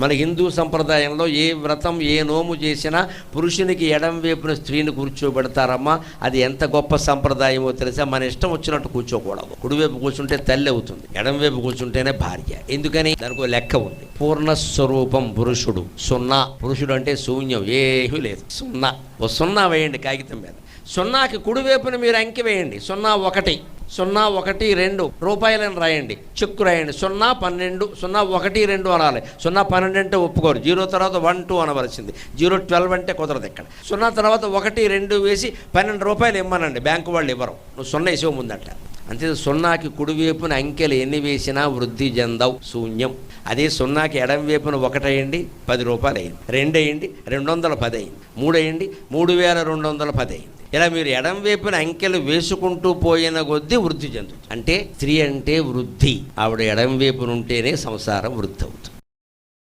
మన హిందూ సంప్రదాయంలో ఏ వ్రతం ఏ నోము చేసినా పురుషునికి ఎడం వైపున స్త్రీని కూర్చోబెడతారమ్మా. అది ఎంత గొప్ప సంప్రదాయమో తెలుసా? మన ఇష్టం వచ్చినట్టు కూర్చోకూడదు. కుడివైపు కూర్చుంటే తల్లి అవుతుంది. ఎడం వైపు కూర్చుంటేనే భార్య. ఎందుకని? దానికి లెక్క ఉంది. పూర్ణ స్వరూపం పురుషుడు. సున్నా. పురుషుడు అంటే శూన్యం. ఏమీ లేదు. సున్నా. ఓ సున్నా వేయండి కాగితం మీద. సున్నాకి కుడివైపున మీరు అంకె వేయండి. సున్నా ఒకటి. సున్నా ఒకటి రెండు. రూపాయలని రాయండి. చెక్కు రాయండి. సున్నా పన్నెండు సున్నా ఒకటి రెండు అనాలి. సున్నా పన్నెండు అంటే ఒప్పుకోరు. జీరో తర్వాత వన్ టూ అనవలసింది. జీరో ట్వెల్వ్ అంటే కుదరదు ఇక్కడ. సున్నా తర్వాత ఒకటి రెండు వేసి పన్నెండు రూపాయలు ఇమ్మనండి. బ్యాంకు వాళ్ళు ఇవ్వరు. నువ్వు సున్నా వేసే ముందట. అంతే సున్నాకి కుడివైపున అంకెలు ఎన్ని వేసినా వృద్ధి చెందవు. శూన్యం. అదే సున్నాకి ఎడం వైపున ఒకటేయండి పది రూపాయలు అయింది రెండు అయ్యండి రెండు వందల పది అయింది మూడు అయ్యండి మూడు వేల రెండు వందల పది అయింది ఇలా మీరు ఎడం వైపున అంకెలు వేసుకుంటూ పోయిన కొద్దీ వృద్ధి చెందుతుంది. అంటే స్త్రీ అంటే వృద్ధి. ఆవిడ ఎడం వైపున ఉంటేనే సంసారం వృద్ధి అవుతుంది.